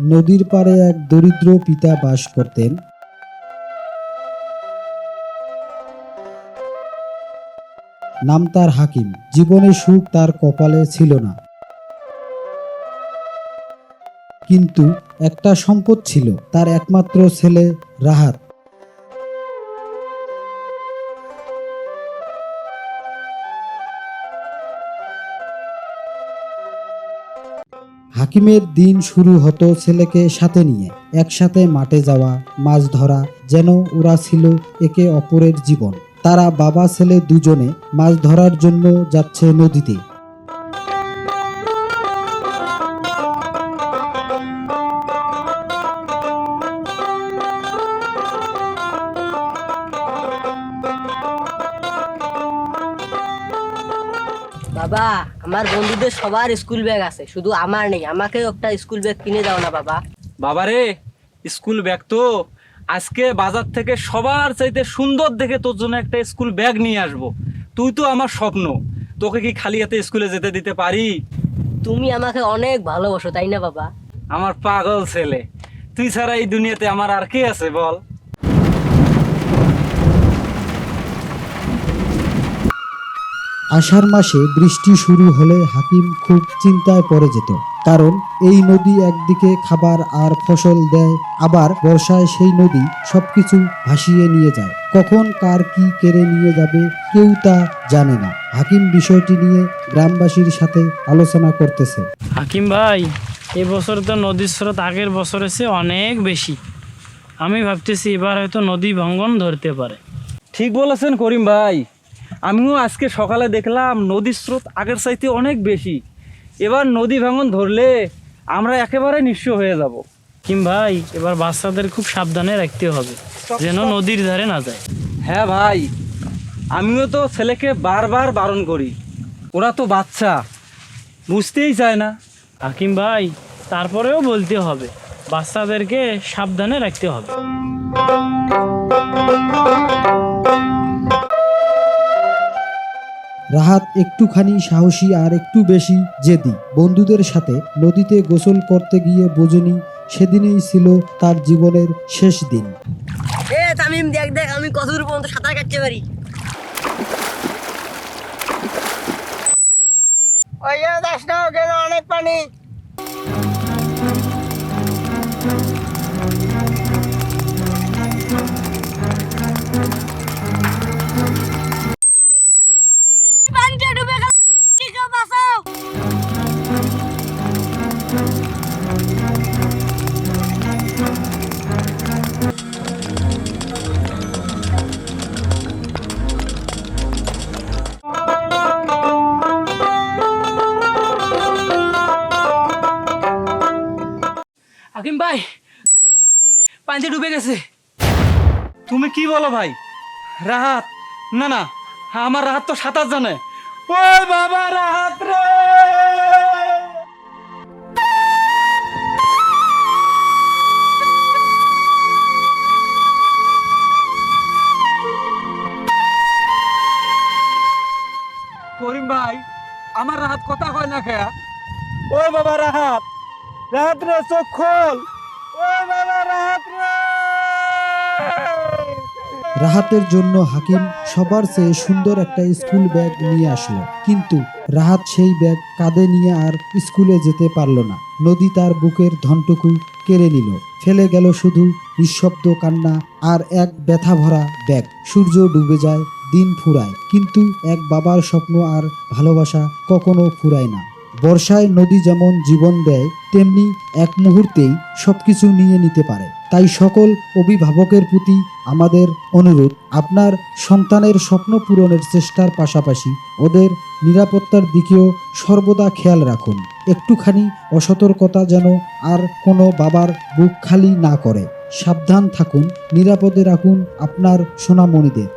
নদীর পাড়ে এক দরিদ্র পিতা বাস করতেন। নাম তার হাকিম। জীবনে সুখ তার কপালে ছিল না। কিন্তু একটা সম্পদ ছিল, তার একমাত্র ছেলে রাহাত। হাকিমের দিন শুরু হতো ছেলেকে সাথে নিয়ে, একসাথে মাঠে যাওয়া, মাছ ধরা, যেন ওরা ছিল একে অপরের জীবন। তারা বাবা, ছেলে দুজনে মাছ ধরার জন্য যাচ্ছে নদীতে। বাবা আমার বন্ধুদের সবার স্কুল ব্যাগ আছে শুধু আমার নেই আমাকেও একটা স্কুল ব্যাগ কিনে দাও না বাবা। বাবা রে স্কুল ব্যাগ তো আজকে বাজার থেকে সবার চাইতে সুন্দর দেখে তোর জন্য একটা স্কুল ব্যাগ নিয়ে আসব। তুই তো আমার স্বপ্ন তোকে কি খালি হাতে স্কুলে যেতে দিতে পারি? তুমি আমাকে অনেক ভালোবাসো তাই না বাবা? আমার পাগল ছেলে তুই ছাড়া এই দুনিয়াতে আমার আর কে আছে বল? আষাঢ় মাসে বৃষ্টি শুরু হলে হাকিম খুব চিন্তায় পড়ে যেত। কারণ এই নদী একদিকে খাবার আর ফসল দেয় আবার বর্ষায় সেই নদী সবকিছু ভাসিয়ে নিয়ে যায়। কখন কার কি কেড়ে নিয়ে যাবে কেউ তা জানে না। হাকিম বিষয়টি নিয়ে গ্রামবাসীর সাথে আলোচনা করতেছে। হাকিম ভাই এবছর তো নদীর স্রোত আগের বছরের চেয়ে অনেক বেশি। আমি ভাবতেছি এবার হয়তো নদী ভাঙ্গন ধরতে পারে। ঠিক বলেছেন করিম ভাই। আমিও আজকে সকালে দেখলাম নদীর স্রোত আগের চাইতে অনেক বেশি। এবার নদী ভাঙন ধরলে আমরা একেবারে নিঃস্ব হয়ে যাব। হাকিম ভাই এবার বাচ্চাদের খুব সাবধানে রাখতে হবে যেন নদীর ধারে না যায়। হ্যাঁ ভাই আমিও তো ছেলেকে বারবার বারণ করি। ওরা তো বাচ্চা বুঝতেই চায় না। হাকিম ভাই তারপরেও বলতে হবে বাচ্চাদেরকে সাবধানে রাখতে হবে। রাহাত একটুখানি সাহসী আর একটু বেশি জেদি। বন্ধুদের সাথে নদীতে গোসল করতে গিয়ে বোঝেনি সেদিনেই ছিল তার জীবনের শেষ দিন। এ তামিম, দেখ দেখ, আমি কত দূর পর্যন্ত সাঁতার কাটতে পারি। ওই যাস অনেক পানি। ভাই পানিতে ডুবে গেছে। তুমি কি বলো ভাই? রাহাত, না না, আমার রাহাত তো সাঁতার জানে। ওই বাবা রাহাত রে! করিম ভাই, আমার রাহাত কথা কয় না খেয়া ও বাবা রাহাত রাহাত রে, চোখ খোল। রাহাতের জন্য হাকিম সবার চেয়ে সুন্দর একটা স্কুল ব্যাগ নিয়ে আসলো। কিন্তু রাহাত সেই ব্যাগ কাঁধে নিয়ে আর স্কুলে যেতে পারল না। নদী তার বুকের ধনটুকু কেড়ে নিল। ফেলে গেল শুধু নিঃশব্দ কান্না আর এক ব্যথা ভরা ব্যাগ। সূর্য ডুবে যায়, দিন ফুরায়। কিন্তু এক বাবার স্বপ্ন আর ভালোবাসা কখনো ফুরায় না। বর্ষায় নদী যেমন জীবন দেয়, তেমনি এক মুহূর্তেই সবকিছু নিয়ে নিতে পারে। তাই সকল অভিভাবকের প্রতি আমাদের অনুরোধ, আপনার সন্তানের স্বপ্ন পূরণের চেষ্টার পাশাপাশি ওদের নিরাপত্তার দিকেও সর্বদা খেয়াল রাখুন। একটুখানি অসতর্কতা যেন আর কোনো বাবার বুক খালি না করে। সাবধান থাকুন, নিরাপদে রাখুন আপনার সোনামণিদের।